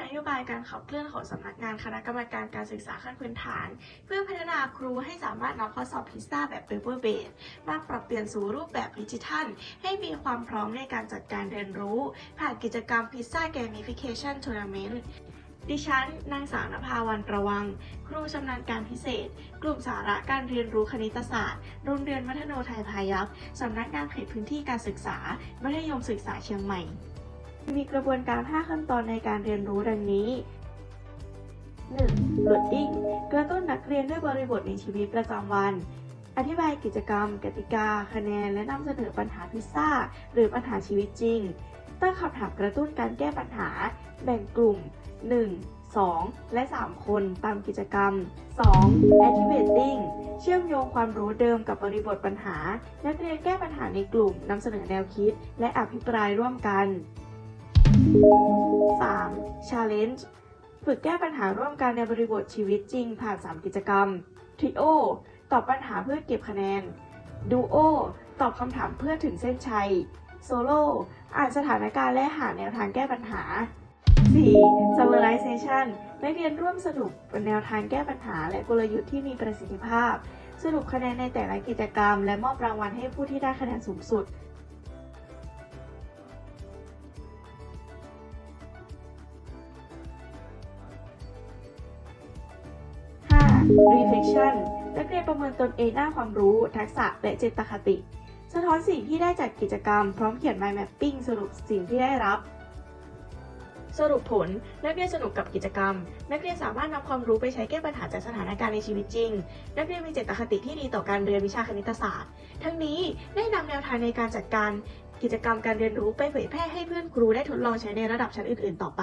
นโยบายการขับเคลื่อนของสำนักงานคณะกรรมการการศึกษาขั้นพื้นฐาน เพื่อพัฒนาครูให้สามารถนำข้อสอบพิซซ่าแบบ paper based มาปรับเปลี่ยนสู่รูปแบบดิจิทัล ให้มีความพร้อมในการจัดการเรียนรู้ ผ่านกิจกรรมพิซซ่า gamification tournament ดิฉัน นางสาวนภาวันประวัง ครูชำนาญการพิเศษ กลุ่มสาระการเรียนรู้คณิตศาสตร์ โรงเรียนมัธโนไทยพายัพสำนักงานเขตพื้นที่การศึกษา มัธยมศึกษาเชียงใหม่ มีกระบวนการ 5 ขั้นตอนในการเรียนรู้ดังนี้ 1. loading กระตุ้นนักเรียนด้วยบริบทในชีวิตประจำวัน อธิบายกิจกรรม กติกา คะแนน และนำเสนอปัญหาพิซซ่า หรือปัญหาชีวิตจริง ตั้งคำถามกระตุ้นการแก้ปัญหา แบ่งกลุ่ม 1 2 และ 3 คนตามกิจกรรม 2. activating เชื่อมโยงความรู้เดิมกับบริบทปัญหา นักเรียนแก้ปัญหาในกลุ่มนำเสนอแนวคิด และอภิปรายร่วมกัน 3. Challenge ฝึกแก้ปัญหาร่วมกันในบริบทชีวิตจริงผ่าน 3 กิจกรรม Trio ตอบปัญหาเพื่อเก็บคะแนน Duo ตอบคำถามเพื่อถึงเส้นชัย Solo อ่านสถานการณ์และหาแนวทางแก้ปัญหา 4. Summarization นักเรียนร่วมสรุปแนวทางแก้ปัญหา และกลยุทธ์ที่มีประสิทธิภาพ สรุปคะแนนในแต่ละกิจกรรม และมอบรางวัลให้ผู้ที่ได้คะแนนสูงสุด reflection นักเรียนประเมินตนเองด้านความรู้ ทักษะ และเจตคติ สะท้อนสิ่งที่ได้จากกิจกรรม พร้อมเขียน mind mapping สรุปสิ่งที่ได้รับ สรุปผล นักเรียนสนุกกับกิจกรรม นักเรียนสามารถนำความรู้ไปใช้แก้ปัญหาจากสถานการณ์ในชีวิตจริง นักเรียนมีเจตคติที่ดีต่อการเรียนวิชาคณิตศาสตร์ ทั้งนี้ได้นำแนวทางในการจัดการกิจกรรมการเรียนรู้ไปเผยแพร่ให้เพื่อนครูได้ทดลองใช้ในระดับชั้นอื่น ๆ ต่อไป